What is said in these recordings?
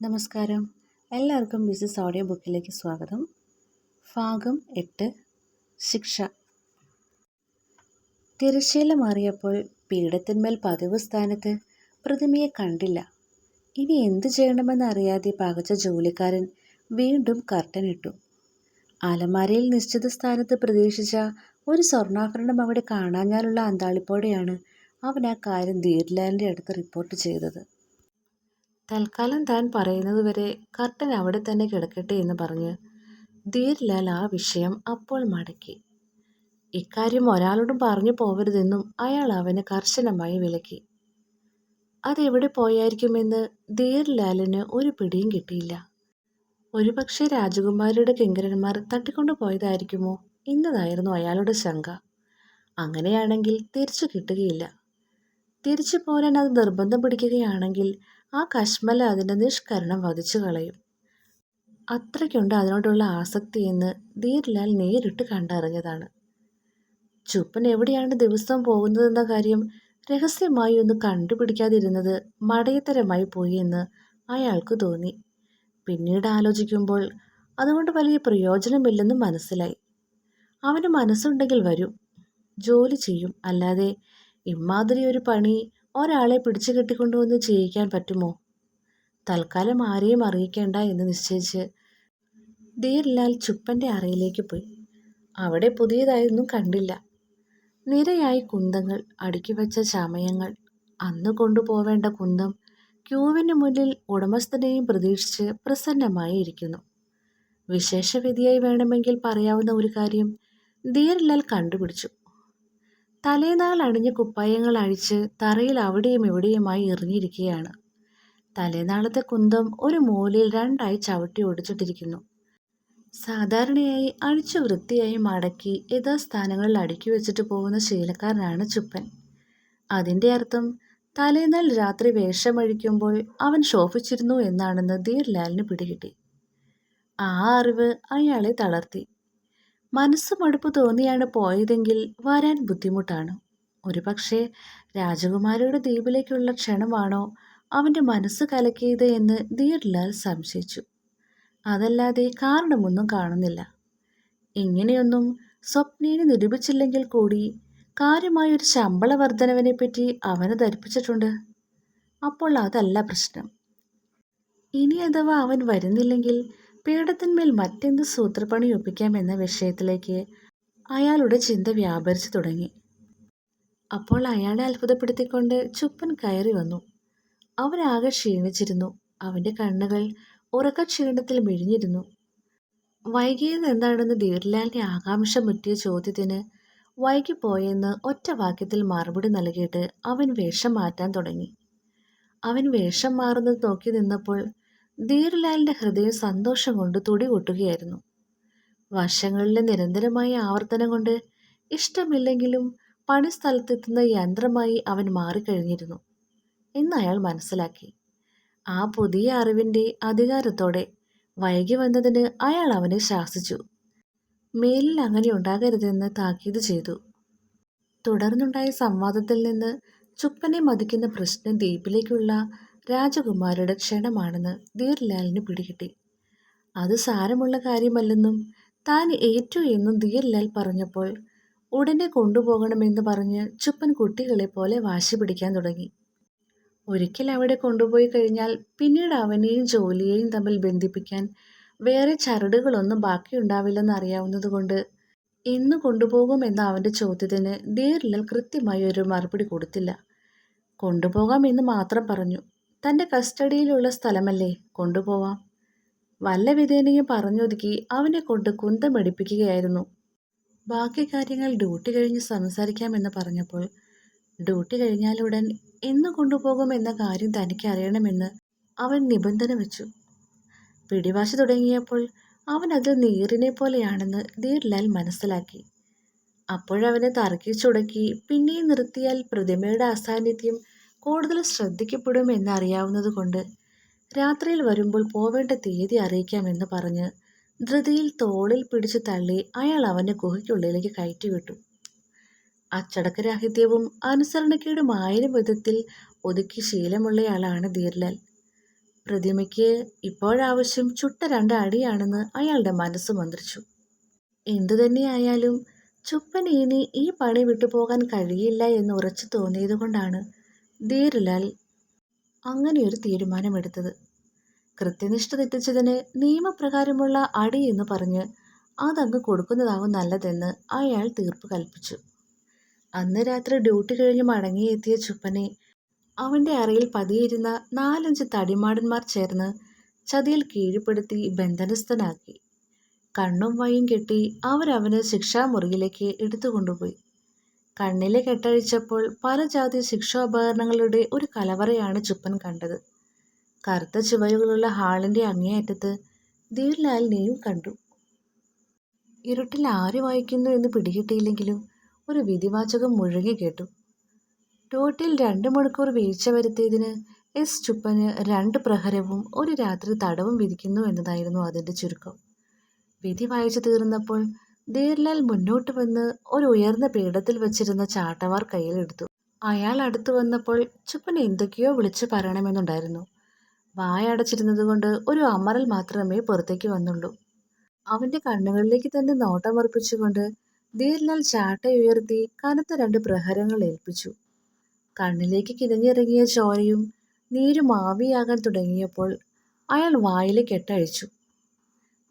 നമസ്കാരം. എല്ലാവർക്കും business audio ബുക്കിലേക്ക് സ്വാഗതം. ഭാഗം എട്ട് ശിക്ഷ. തിരശ്ശീല മാറിയപ്പോൾ പീഠത്തിന്മേൽ പതിവ് സ്ഥാനത്ത് പ്രതിമയെ കണ്ടില്ല. ഇനി എന്തു ചെയ്യണമെന്നറിയാതെ പകച്ച ജോലിക്കാരൻ വീണ്ടും കർട്ടൻ ഇട്ടു. അലമാരയിൽ നിശ്ചിത സ്ഥാനത്ത് പ്രതീക്ഷിച്ച ഒരു സ്വർണാഭരണം അവിടെ കാണാഞ്ഞാലുള്ള അന്താളിപ്പോടെയാണ് അവൻ ആ കാര്യം ധീർലാലിന്റെ അടുത്ത് റിപ്പോർട്ട് ചെയ്തത്. തൽക്കാലം താൻ പറയുന്നത് വരെ കർട്ടൻ അവിടെ തന്നെ കിടക്കട്ടെ എന്ന് പറഞ്ഞ് ധീർലാൽ ആ വിഷയം അപ്പോൾ മടക്കി. ഇക്കാര്യം ഒരാളോടും പറഞ്ഞു പോവരുതെന്നും അയാൾ അവന് കർശനമായി വിലക്കി. അതെവിടെ പോയായിരിക്കുമെന്ന് ധീർലാലിന് ഒരു പിടിയും കിട്ടിയില്ല. ഒരുപക്ഷെ രാജകുമാരിയുടെ കിങ്കരന്മാർ തട്ടിക്കൊണ്ടു പോയതായിരിക്കുമോ എന്നതായിരുന്നു അയാളുടെ ശങ്ക. അങ്ങനെയാണെങ്കിൽ തിരിച്ചു കിട്ടുകയില്ല. തിരിച്ചു പോരാൻ അത് നിർബന്ധം പിടിക്കുകയാണെങ്കിൽ ആ കശ്മല അതിന്റെ നിഷ്കരണം വധിച്ചു കളയും. അത്രയ്ക്കുണ്ട് അതിനോടുള്ള ആസക്തി എന്ന് ധീർലാൽ നേരിട്ട് കണ്ടറിഞ്ഞതാണ്. ചുപ്പൻ എവിടെയാണ് ദിവസം പോകുന്നതെന്ന കാര്യം രഹസ്യമായി ഒന്ന് കണ്ടുപിടിക്കാതിരുന്നത് മടയത്തരമായി പോയി എന്ന് അയാൾക്ക് തോന്നി. പിന്നീട് ആലോചിക്കുമ്പോൾ അതുകൊണ്ട് വലിയ പ്രയോജനമില്ലെന്ന് മനസ്സിലായി. അവന് മനസ്സുണ്ടെങ്കിൽ വരും ജോലി ചെയ്യും. അല്ലാതെ ഇമ്മാതിരി ഒരു പണി ഒരാളെ പിടിച്ചു കെട്ടിക്കൊണ്ടുവന്ന് ചെയ്യിക്കാൻ പറ്റുമോ? തൽക്കാലം ആരെയും അറിയിക്കേണ്ട എന്ന് നിശ്ചയിച്ച് ധീർലാൽ ചുപ്പന്റെ അറയിലേക്ക് പോയി. അവിടെ പുതിയതായൊന്നും കണ്ടില്ല. നിരയായി കുന്തങ്ങൾ അടുക്കി വെച്ച ചമയങ്ങൾ അന്ന് കൊണ്ടുപോവേണ്ട കുന്തം ക്യൂവിന് മുന്നിൽ ഉടമസ്ഥനെയും പ്രതീക്ഷിച്ച് പ്രസന്നമായി ഇരിക്കുന്നു. വിശേഷവിധിയായി വേണമെങ്കിൽ പറയാവുന്ന ഒരു കാര്യം ധീർലാൽ കണ്ടുപിടിച്ചു. തലേനാൾ അണിഞ്ഞ കുപ്പായങ്ങൾ അഴിച്ച് തറയിൽ അവിടെയും ഇവിടെയുമായി എറിഞ്ഞിരിക്കുകയാണ്. തലേനാളത്തെ കുന്തം ഒരു മൂലയിൽ രണ്ടായി ചവിട്ടി ഒടിച്ചിട്ടിരിക്കുന്നു. സാധാരണയായി അഴിച്ചു വൃത്തിയായി മടക്കി യഥാസ്ഥാനങ്ങളിൽ അടുക്കി വെച്ചിട്ട് പോകുന്ന ശീലക്കാരനാണ് ചുപ്പൻ. അതിന്റെ അർത്ഥം തലേനാൾ രാത്രി വേഷമഴിക്കുമ്പോൾ അവൻ ശോഭിച്ചിരുന്നു എന്നാണെന്ന് ധീർലാലിന് പിടികിട്ടി. ആ അറിവ് അയാളെ തളർത്തി. മനസ്സ് മടുപ്പ് തോന്നിയാണ് പോയതെങ്കിൽ വരാൻ ബുദ്ധിമുട്ടാണ്. ഒരുപക്ഷെ രാജകുമാരിയുടെ ദ്വീപിലേക്കുള്ള ക്ഷണമാണോ അവന്റെ മനസ്സ് കലക്കിയത് എന്ന് ധീർലാൽ സംശയിച്ചു. അതല്ലാതെ കാരണമൊന്നും കാണുന്നില്ല. ഇങ്ങനെയൊന്നും സ്വപ്നേനെ നിരൂപിച്ചില്ലെങ്കിൽ കൂടി കാര്യമായൊരു ശമ്പള വർധനവിനെപ്പറ്റി അവനെ ധരിപ്പിച്ചിട്ടുണ്ട്. അപ്പോൾ അതല്ല പ്രശ്നം. ഇനി അഥവാ അവൻ വരുന്നില്ലെങ്കിൽ പീഠത്തിന്മേൽ മറ്റെന്ത് സൂത്രപ്പണി ഒപ്പിക്കാം എന്ന വിഷയത്തിലേക്ക് അയാളുടെ ചിന്ത വ്യാപരിച്ചു തുടങ്ങി. അപ്പോൾ അയാളെ അത്ഭുതപ്പെടുത്തിക്കൊണ്ട് ചുപ്പൻ കയറി വന്നു. അവരാകെ ക്ഷീണിച്ചിരുന്നു. അവന്റെ കണ്ണുകൾ ഉറക്ക ക്ഷീണത്തിൽ മിഴിഞ്ഞിരുന്നു. വൈകിയത് എന്താണെന്ന് ധീരലാലിന്റെ ആകാംക്ഷ മുറ്റിയ ചോദ്യത്തിന് വൈകിപ്പോയെന്ന് ഒറ്റ വാക്യത്തിൽ മറുപടി നൽകിയിട്ട് അവൻ വേഷം മാറ്റാൻ തുടങ്ങി. അവൻ വേഷം മാറുന്നത് നോക്കി നിന്നപ്പോൾ ധീർലാലിന്റെ ഹൃദയം സന്തോഷം കൊണ്ട് തുടി കൊട്ടുകയായിരുന്നു വർഷങ്ങളിലെ നിരന്തരമായ ആവർത്തനം കൊണ്ട് ഇഷ്ടമില്ലെങ്കിലും പണിസ്ഥലത്തെത്തുന്ന യന്ത്രമായി അവൻ മാറിക്കഴിഞ്ഞിരുന്നു. എന്ന് അയാൾ മനസ്സിലാക്കി. ആ പുതിയ അറിവിന്റെ അധികാരത്തോടെ വൈകി വന്നതിന് അയാൾ അവനെ ശാസിച്ചു. മേലിൽ അങ്ങനെ ഉണ്ടാകരുതെന്ന് താക്കീത് ചെയ്തു. തുടർന്നുണ്ടായ സംവാദത്തിൽ നിന്ന് ചുപ്പനെ മതിക്കുന്ന പ്രശ്നം ദ്വീപിലേക്കുള്ള രാജകുമാരുടെ ക്ഷണമാണെന്ന് ധീർലാലിന് പിടികിട്ടി. അത് സാരമുള്ള കാര്യമല്ലെന്നും താൻ ഏറ്റു എന്നും ധീർലാൽ പറഞ്ഞപ്പോൾ ഉടനെ കൊണ്ടുപോകണമെന്ന് പറഞ്ഞ് ചുപ്പൻ കുട്ടികളെ പോലെ വാശി പിടിക്കാൻ തുടങ്ങി. ഒരിക്കൽ അവിടെ കൊണ്ടുപോയി കഴിഞ്ഞാൽ പിന്നീട് അവനെയും ജോലിയെയും തമ്മിൽ ബന്ധിപ്പിക്കാൻ വേറെ ചരടുകളൊന്നും ബാക്കിയുണ്ടാവില്ലെന്ന് അറിയാവുന്നതുകൊണ്ട് എന്ന് കൊണ്ടുപോകുമെന്ന അവന്റെ ചോദ്യത്തിന് ധീർലാൽ കൃത്യമായി ഒരു മറുപടി കൊടുത്തില്ല. കൊണ്ടുപോകാം എന്ന് മാത്രം പറഞ്ഞു. തന്റെ കസ്റ്റഡിയിലുള്ള സ്ഥലമല്ലേ? കൊണ്ടുപോവാം. വല്ല വിധേനയും പറഞ്ഞൊതുക്കി അവനെ കൊണ്ട് കുന്തം എടുപ്പിക്കുകയായിരുന്നു ബാക്കി കാര്യങ്ങൾ ഡ്യൂട്ടി കഴിഞ്ഞ് സംസാരിക്കാമെന്ന് പറഞ്ഞപ്പോൾ ഡ്യൂട്ടി കഴിഞ്ഞാലുടൻ എന്ന് കൊണ്ടുപോകുമെന്ന കാര്യം തനിക്ക് അറിയണമെന്ന് അവൻ നിബന്ധന വെച്ചു. പിടിവാശി തുടങ്ങിയപ്പോൾ അവൻ അതിൽ നീറിനെ പോലെയാണെന്ന് ധീർലാൽ മനസ്സിലാക്കി. അപ്പോഴവനെ തറക്കിച്ചുടക്കി പിന്നെയും നിർത്തിയാൽ പ്രതിമയുടെ അസാന്നിധ്യം കൂടുതൽ ശ്രദ്ധിക്കപ്പെടും എന്നറിയാവുന്നതുകൊണ്ട് രാത്രിയിൽ വരുമ്പോൾ പോവേണ്ട തീയതി അറിയിക്കാമെന്ന് പറഞ്ഞ് ധൃതിയിൽ തോളിൽ പിടിച്ചു തള്ളി അയാൾ അവനെ ഗുഹയ്ക്കുള്ളിലേക്ക് കയറ്റിവിട്ടു. അച്ചടക്കരാഹിത്യവും അനുസരണക്കേടും ആയിരം വിധത്തിൽ ഒതുക്കി ശീലമുള്ളയാളാണ് ധീർലാൽ പ്രതിമയ്ക്ക് ഇപ്പോഴാവശ്യം ചുട്ട രണ്ട് അടിയാണെന്ന് അയാളുടെ മനസ്സ് മന്ത്രിച്ചു. എന്തു തന്നെയായാലും ചുപ്പന് ഇനി ഈ പണി വിട്ടുപോകാൻ കഴിയില്ല എന്ന് ഉറച്ചു തോന്നിയതുകൊണ്ടാണ് ധീർലാൽ അങ്ങനെയൊരു തീരുമാനമെടുത്തത്. കൃത്യനിഷ്ഠ തെറ്റിച്ചതിന് നിയമപ്രകാരമുള്ള അടി എന്ന് പറഞ്ഞ് അതങ്ങ് കൊടുക്കുന്നതാവും നല്ലതെന്ന് അയാൾ തീർപ്പ് കൽപ്പിച്ചു. അന്ന് രാത്രി ഡ്യൂട്ടി കഴിഞ്ഞ് മടങ്ങിയെത്തിയ ചുപ്പനെ അവന്റെ അറയിൽ പതിയിരുന്ന നാലഞ്ച് തടിമാടന്മാർ ചേർന്ന് ചതിയിൽ കീഴ്പ്പെടുത്തി ബന്ധനസ്ഥനാക്കി. കണ്ണും വയും കെട്ടി അവരവന് ശിക്ഷാമുറിയിലേക്ക് എടുത്തുകൊണ്ടുപോയി. കണ്ണിലെ കെട്ടഴിച്ചപ്പോൾ പല ജാതി ശിക്ഷോപകരണങ്ങളുടെ ഒരു കലവറയാണ് ചുപ്പൻ കണ്ടത്. കറുത്ത ചുവരുകളുള്ള ഹാളിന്റെ അങ്ങേയറ്റത്ത് ധീർലാലിനെയും കണ്ടു. ഇരുട്ടിൽ ആര് വായിക്കുന്നു എന്ന് പിടികിട്ടിയില്ലെങ്കിലും ഒരു വിധിവാചകം മുഴുകി കേട്ടു. ടോട്ടിൽ രണ്ട് മണിക്കൂർ വീഴ്ച വരുത്തിയതിന് എസ് ചുപ്പന് രണ്ട് പ്രഹരവും ഒരു രാത്രി തടവും വിധിക്കുന്നു എന്നതായിരുന്നു അതിന്റെ ചുരുക്കം. വിധി വായിച്ചു തീർന്നപ്പോൾ ധീർലാൽ മുന്നോട്ട് വന്ന് ഒരു ഉയർന്ന പീഠത്തിൽ വെച്ചിരുന്ന ചാട്ടവാർ കയ്യിലെടുത്തു അയാൾ അടുത്തു വന്നപ്പോൾ ചുപ്പന് എന്തൊക്കെയോ വിളിച്ചു പറയണമെന്നുണ്ടായിരുന്നു. വായടച്ചിരുന്നതുകൊണ്ട് ഒരു അമറൽ മാത്രമേ പുറത്തേക്ക് വന്നുള്ളൂ. അവന്റെ കണ്ണുകളിലേക്ക് തന്നെ നോട്ടമർപ്പിച്ചുകൊണ്ട് ധീർലാൽ ചാട്ടയുയർത്തി കനത്ത രണ്ട് പ്രഹരങ്ങൾ ഏൽപ്പിച്ചു. കണ്ണിലേക്ക് കിതഞ്ഞിറങ്ങിയ ചോരയും നീരും ആവിയാകാൻ തുടങ്ങിയപ്പോൾ അയാൾ വായിലെ കെട്ടഴിച്ചു.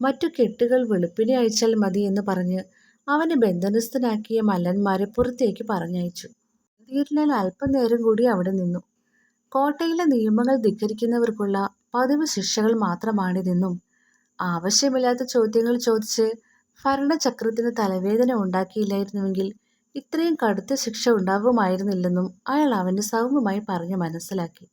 മറ്റു കെട്ടുകൾ വെളുപ്പിനെ അയച്ചാൽ മതി എന്ന് പറഞ്ഞ് അവനെ ബന്ധനസ്ഥനാക്കിയ മല്ലന്മാരെ പുറത്തേക്ക് പറഞ്ഞയച്ചു. ധീർലാൽ അല്പനേരം കൂടി അവിടെ നിന്നു. കോട്ടയിലെ നിയമങ്ങൾ ധിക്കരിക്കുന്നവർക്കുള്ള പതിവ് ശിക്ഷകൾ മാത്രമാണിതെന്നും ആവശ്യമില്ലാത്ത ചോദ്യങ്ങൾ ചോദിച്ച് ഭരണചക്രത്തിന് തലവേദന ഉണ്ടാക്കിയില്ലായിരുന്നുവെങ്കിൽ ഇത്രയും കടുത്ത ശിക്ഷ ഉണ്ടാവുമായിരുന്നില്ലെന്നും അയാൾ അവന് സൗമ്യമായി പറഞ്ഞു മനസ്സിലാക്കി.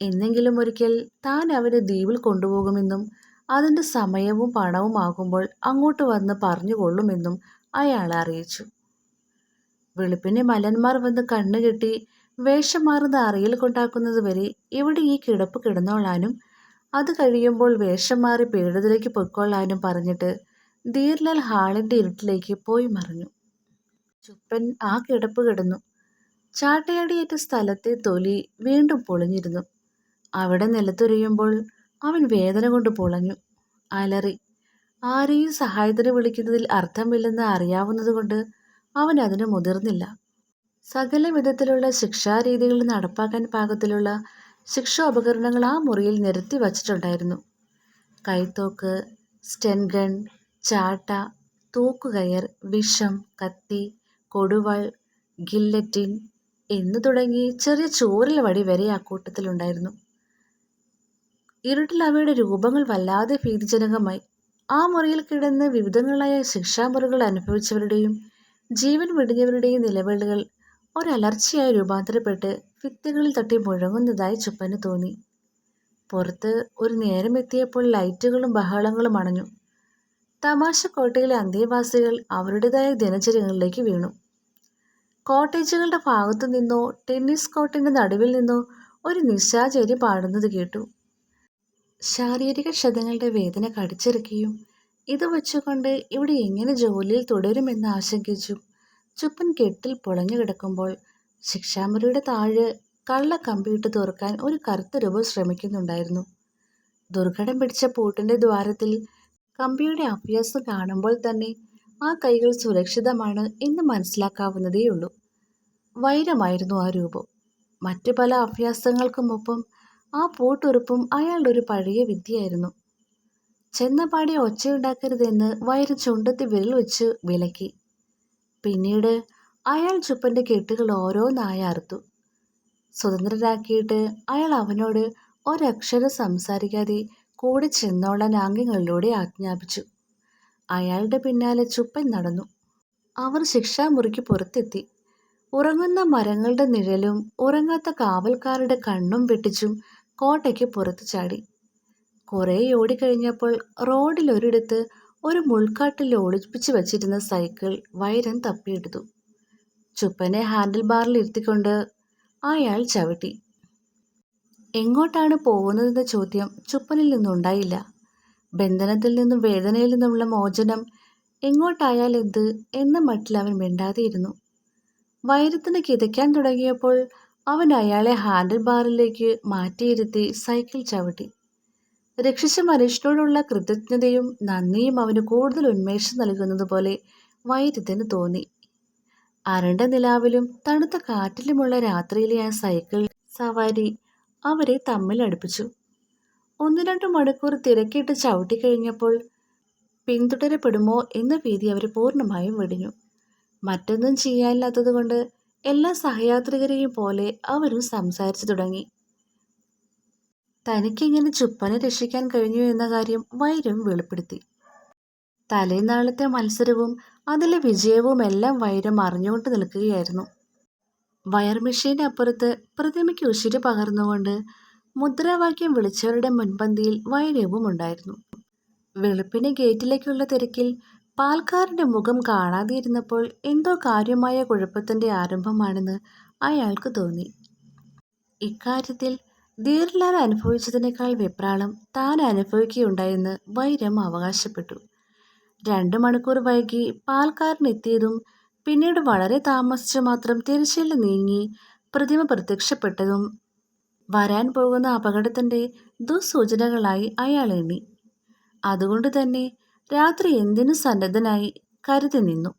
എന്നെങ്കിലും ഒരിക്കൽ താൻ അവനെ ദ്വീപിൽ കൊണ്ടുപോകുമെന്നും അതിന്റെ സമയവും പണവും ആകുമ്പോൾ അങ്ങോട്ട് വന്ന് പറഞ്ഞുകൊള്ളുമെന്നും അയാളെ അറിയിച്ചു. വെളുപ്പിനെ മലന്മാർ വന്ന് കണ്ണുകെട്ടി വേഷം മാറുന്ന അറിയൽ കൊണ്ടാക്കുന്നത് വരെ ഇവിടെ ഈ കിടപ്പ് കിടന്നോളാനും അത് കഴിയുമ്പോൾ വേഷം മാറി പീഠത്തിലേക്ക് പൊയ്ക്കൊള്ളാനും പറഞ്ഞിട്ട് ധീർലാൽ ഹാളിന്റെ ഇരുട്ടിലേക്ക് പോയി മറിഞ്ഞു. ചുപ്പൻ ആ കിടപ്പ് കിടന്നു. ചാട്ടയടിയേറ്റ സ്ഥലത്തെ തൊലി വീണ്ടും പൊളിഞ്ഞിരുന്നു. അവിടെ നിലത്തുരിയുമ്പോൾ അവൻ വേദന കൊണ്ട് പൊളഞ്ഞു അലറി. ആരെയും സഹായത്തിന് വിളിക്കുന്നതിൽ അർത്ഥമില്ലെന്ന് അറിയാവുന്നതുകൊണ്ട് അവൻ അതിന് മുതിർന്നില്ല. സകല വിധത്തിലുള്ള ശിക്ഷാരീതികൾ നടപ്പാക്കാൻ പാകത്തിലുള്ള ശിക്ഷോപകരണങ്ങൾ ആ മുറിയിൽ നിരത്തി വച്ചിട്ടുണ്ടായിരുന്നു. കൈത്തോക്ക് സ്റ്റെൻഗൺ ചാട്ട തൂക്കുകയർ വിഷം കത്തി കൊടുവൾ ഗില്ലറ്റിൻ എന്നു തുടങ്ങി ചെറിയ ചോരൽ വടി വരെ ആ കൂട്ടത്തിലുണ്ടായിരുന്നു. ഇരുട്ടിൽ അവയുടെ രൂപങ്ങൾ വല്ലാതെ ഭീതിജനകമായി. ആ മുറിയിൽ കിടന്ന് വിവിധങ്ങളായ ശിക്ഷാമുറികൾ അനുഭവിച്ചവരുടെയും ജീവൻ വെടിഞ്ഞവരുടെയും നിലവിളികൾ ഒരലർച്ചയായി രൂപാന്തരപ്പെട്ട് ഭിത്തികളിൽ തട്ടി മുഴങ്ങുന്നതായി ചുപ്പന് തോന്നി. പുറത്ത് ഒരു നേരം എത്തിയപ്പോൾ ലൈറ്റുകളും ബഹളങ്ങളും അണഞ്ഞു. തമാശ കോട്ടയിലെ അന്തേവാസികൾ അവരുടേതായ ദിനചര്യങ്ങളിലേക്ക് വീണു. കോട്ടേജുകളുടെ ഭാഗത്തു നിന്നോ ടെന്നീസ് കോർട്ടിന്റെ നടുവിൽ നിന്നോ ഒരു നിശാചരി പാടുന്നത് കേട്ടു. ശാരീരിക ക്ഷതങ്ങളുടെ വേദന കടിച്ചിറക്കിയും ഇത് വച്ചുകൊണ്ട് ഇവിടെ എങ്ങനെ ജോലിയിൽ തുടരുമെന്ന് ആശങ്കിച്ചു. ചുപ്പൻ കെട്ടിൽ പൊളഞ്ഞു കിടക്കുമ്പോൾ ശിക്ഷാമുറിയുടെ താഴെ കള്ള കമ്പിയിട്ട് തുറക്കാൻ ഒരു കറുത്ത രൂപം ശ്രമിക്കുന്നുണ്ടായിരുന്നു. ദുർഘടം പിടിച്ച പൂട്ടിന്റെ ദ്വാരത്തിൽ കമ്പിയുടെ അഭ്യാസം കാണുമ്പോൾ തന്നെ ആ കൈകൾ സുരക്ഷിതമാണ് എന്ന് മനസ്സിലാക്കാവുന്നതേയുള്ളൂ. വൈരമായിരുന്നു ആ രൂപം. മറ്റു പല അഭ്യാസങ്ങൾക്കുമൊപ്പം ആ പൂട്ടുറുപ്പും അയാളുടെ ഒരു പഴയ വിദ്യയായിരുന്നു. ചെന്നപാടി ഒച്ചയുണ്ടാക്കരുതെന്ന് വയറ് ചുണ്ടത്തി വിരൽ വെച്ച് വിലക്കി. പിന്നീട് അയാൾ ചുപ്പന്റെ കെട്ടുകൾ ഓരോന്നായി അറുത്തു. സ്വതന്ത്രരാക്കിയിട്ട് അയാൾ അവനോട് ഒരക്ഷരം സംസാരിക്കാതെ കൂടെ ചെന്നോളാൻ ആംഗ്യങ്ങളിലൂടെ ആജ്ഞാപിച്ചു. അയാളുടെ പിന്നാലെ ചുപ്പൻ നടന്നു. അവർ ശിക്ഷാമുറിക്ക് പുറത്തെത്തി. ഉറങ്ങുന്ന മരങ്ങളുടെ നിഴലും ഉറങ്ങാത്ത കാവൽക്കാരുടെ കണ്ണും വെട്ടിച്ചും കോട്ടയ്ക്ക് പുറത്തു ചാടി. കുറേ ഓടിക്കഴിഞ്ഞപ്പോൾ റോഡിൽ ഒരിടത്ത് ഒരു മുൾക്കാട്ടിൽ ഒളിപ്പിച്ചു വച്ചിരുന്ന സൈക്കിൾ വൈരൻ തപ്പിയെടുത്തു. ചുപ്പനെ ഹാൻഡിൽ ബാറിൽ ഇരുത്തിക്കൊണ്ട് അയാൾ ചവിട്ടി. എങ്ങോട്ടാണ് പോകുന്നതെന്ന ചോദ്യം ചുപ്പനിൽ നിന്നുണ്ടായില്ല. ബന്ധനത്തിൽ നിന്നും വേദനയിൽ നിന്നുമുള്ള മോചനം എങ്ങോട്ടായാൽ എന്ത് എന്ന മട്ടിൽ അവൻ മിണ്ടാതെയിരുന്നു വൈരത്തിന് കിതയ്ക്കാൻ തുടങ്ങിയപ്പോൾ അവൻ അയാളെ ഹാൻഡിൽ ബാറിലേക്ക് മാറ്റിയിരുത്തി സൈക്കിൾ ചവിട്ടി. രക്ഷിച്ച മനുഷ്യനോടുള്ള കൃതജ്ഞതയും നന്ദിയും അവന് കൂടുതൽ ഉന്മേഷം നൽകുന്നതുപോലെ വൈദ്യത്തിന് തോന്നി. അരണ്ട നിലാവിലും തണുത്ത കാറ്റിലുമുള്ള രാത്രിയിലെ ആ സൈക്കിൾ സവാരി അവരെ തമ്മിൽ അടുപ്പിച്ചു. ഒന്ന് രണ്ട് മണിക്കൂർ തിരക്കിട്ട് ചവിട്ടിക്കഴിഞ്ഞപ്പോൾ പിന്തുടരപ്പെടുമോ എന്ന ഭീതി അവർ പൂർണമായും വെടിഞ്ഞു. മറ്റൊന്നും ചെയ്യാനില്ലാത്തതുകൊണ്ട് എല്ലാ സഹയാത്രികരെയും പോലെ അവരും സംസാരിച്ചു തുടങ്ങി. തനിക്കിങ്ങനെ ചുപ്പനെ രക്ഷിക്കാൻ കഴിഞ്ഞു എന്ന കാര്യം വൈരം വെളിപ്പെടുത്തി. തലേനാളത്തെ മത്സരവും അതിലെ വിജയവും എല്ലാം വൈരം അറിഞ്ഞുകൊണ്ട് നിൽക്കുകയായിരുന്നു. വയർ മെഷീന്റെ അപ്പുറത്ത് പ്രതിമയ്ക്ക് ഉശിര് പകർന്നുകൊണ്ട് മുദ്രാവാക്യം വിളിച്ചവരുടെ മുൻപന്തിയിൽ വൈരവും ഉണ്ടായിരുന്നു വെളുപ്പിന് ഗേറ്റിലേക്കുള്ള തിരക്കിൽ പാൽക്കാരന്റെ മുഖം കാണാതെയിരുന്നപ്പോൾ എന്തോ കാര്യമായ കുഴപ്പത്തിന്റെ ആരംഭമാണെന്ന് അയാൾക്ക് തോന്നി. ഇക്കാര്യത്തിൽ ധീർലാൽ അനുഭവിച്ചതിനേക്കാൾ വെപ്രാളം താൻ അനുഭവിക്കുകയുണ്ടായെന്ന് വൈരം അവകാശപ്പെട്ടു. രണ്ടു മണിക്കൂർ വൈകി പാൽക്കാരൻ എത്തിയതും പിന്നീട് വളരെ താമസിച്ചു മാത്രം തിരശ്ശീല നീങ്ങി പ്രതിമ പ്രത്യക്ഷപ്പെട്ടതും വരാൻ പോകുന്ന അപകടത്തിന്റെ ദുസ്സൂചനകളായി അയാൾ എണ്ണി. അതുകൊണ്ട് തന്നെ രാത്രി എന്തിനു സന്നദ്ധനായി കരുതി നിന്നു?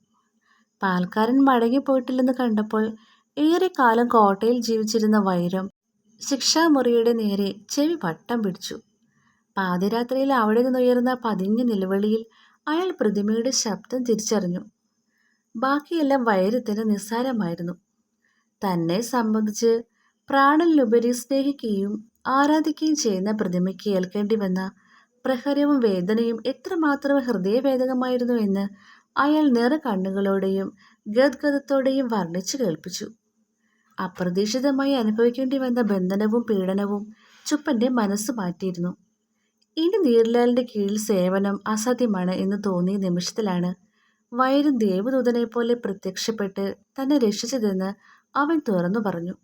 പാൽക്കാരൻ മടങ്ങിപ്പോയിട്ടില്ലെന്ന് കണ്ടപ്പോൾ ഏറെക്കാലം കോട്ടയിൽ ജീവിച്ചിരുന്ന വൈരം ശിക്ഷാമുറിയുടെ നേരെ ചെവി വട്ടം പിടിച്ചു. പാതിരാത്രിയിൽ അവിടെ നിന്നുയർന്ന പതിഞ്ഞ നിലവിളിയിൽ അയാൾ പ്രതിമയുടെ ശബ്ദം തിരിച്ചറിഞ്ഞു. ബാക്കിയെല്ലാം വൈരത്തിന് നിസ്സാരമായിരുന്നു. തന്നെ സംബന്ധിച്ച് പ്രാണനിലുപരി സ്നേഹിക്കുകയും ആരാധിക്കുകയും ചെയ്യുന്ന പ്രതിമയ്ക്ക് ഏൽക്കേണ്ടി വന്ന പ്രഹരവും വേദനയും എത്രമാത്രം ഹൃദയവേദകമായിരുന്നു എന്ന് അയാൾ നിറ കണ്ണുകളോടെയും ഗദ്ഗതത്തോടെയും വർണിച്ചു കേൾപ്പിച്ചു. അപ്രതീക്ഷിതമായി അനുഭവിക്കേണ്ടി വന്ന ബന്ധനവും പീഡനവും ചുപ്പന്റെ മനസ്സ് മാറ്റിയിരുന്നു. ഇനി നീർലാലിന്റെ കീഴിൽ സേവനം അസാധ്യമാണ് എന്ന് തോന്നിയ നിമിഷത്തിലാണ് വയരും ദേവദൂതനെ പോലെ പ്രത്യക്ഷപ്പെട്ട് തന്നെ രക്ഷിച്ചതെന്ന് അവൻ തുറന്നു പറഞ്ഞു.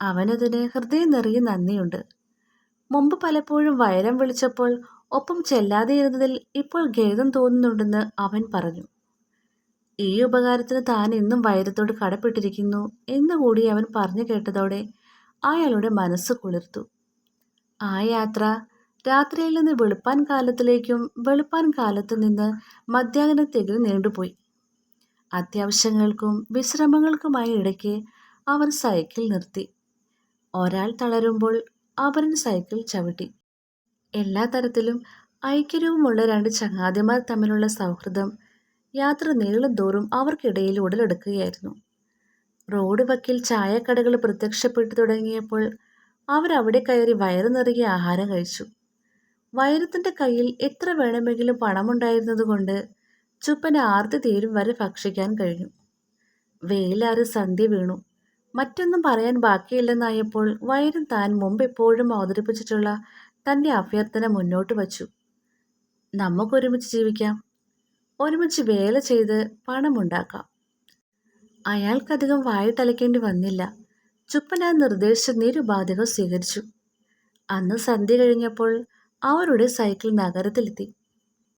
അവനതിന് ഹൃദയം നിറയെ നന്ദിയുണ്ട്. മുമ്പ് പലപ്പോഴും വയരം വിളിച്ചപ്പോൾ ഒപ്പം ചെല്ലാതെയിരുന്നതിൽ ഇപ്പോൾ ഖേദം തോന്നുന്നുണ്ടെന്ന് അവൻ പറഞ്ഞു. ഈ ഉപകാരത്തിന് താൻ എന്നും വൈരത്തോട് കടപ്പെട്ടിരിക്കുന്നു എന്നുകൂടി അവൻ പറഞ്ഞു കേട്ടതോടെ അയാളുടെ മനസ്സ് കുളിർത്തു. ആ യാത്ര രാത്രിയിൽ നിന്ന് വെളുപ്പാൻ കാലത്തിലേക്കും വെളുപ്പാൻ കാലത്ത് നിന്ന് മധ്യാഹ്നത്തേക്ക് നീണ്ടുപോയി. അത്യാവശ്യങ്ങൾക്കും വിശ്രമങ്ങൾക്കുമായി ഇടയ്ക്ക് അവർ സൈക്കിൾ നിർത്തി. ഒരാൾ തളരുമ്പോൾ അവൻ സൈക്കിൾ ചവിട്ടി. എല്ലാ തരത്തിലും ഐക്യരവുമുള്ള രണ്ട് ചങ്ങാതിമാർ തമ്മിലുള്ള സൗഹൃദം യാത്ര നീളും തോറും അവർക്കിടയിൽ ഉടലെടുക്കുകയായിരുന്നു. റോഡ് വക്കിൽ ചായക്കടകൾ പ്രത്യക്ഷപ്പെട്ടു തുടങ്ങിയപ്പോൾ അവരവിടെ കയറി വയറു നിറയെ ആഹാരം കഴിച്ചു. വയറത്തിന്റെ കയ്യിൽ എത്ര വേണമെങ്കിലും പണമുണ്ടായിരുന്നതുകൊണ്ട് ചുപ്പന് ആർത്തി തീരും വരെ ഭക്ഷിക്കാൻ കഴിഞ്ഞു. വെയിലാറി സന്ധ്യ വീണു. മറ്റൊന്നും പറയാൻ ബാക്കിയില്ലെന്നായപ്പോൾ വൈരം താൻ മുമ്പ് എപ്പോഴും അവതരിപ്പിച്ചിട്ടുള്ള തന്റെ അഭ്യർത്ഥന മുന്നോട്ട് വച്ചു. നമുക്കൊരുമിച്ച് ജീവിക്കാം. ഒരുമിച്ച് വേല ചെയ്ത് പണമുണ്ടാക്കാം. അയാൾക്കധികം വായിട്ടലക്കേണ്ടി വന്നില്ല. ചുപ്പൻ ആ നിർദ്ദേശം നിരുപാധികം സ്വീകരിച്ചു. അന്ന് സന്ധ്യ കഴിഞ്ഞപ്പോൾ അവരുടെ സൈക്കിൾ നഗരത്തിലെത്തി.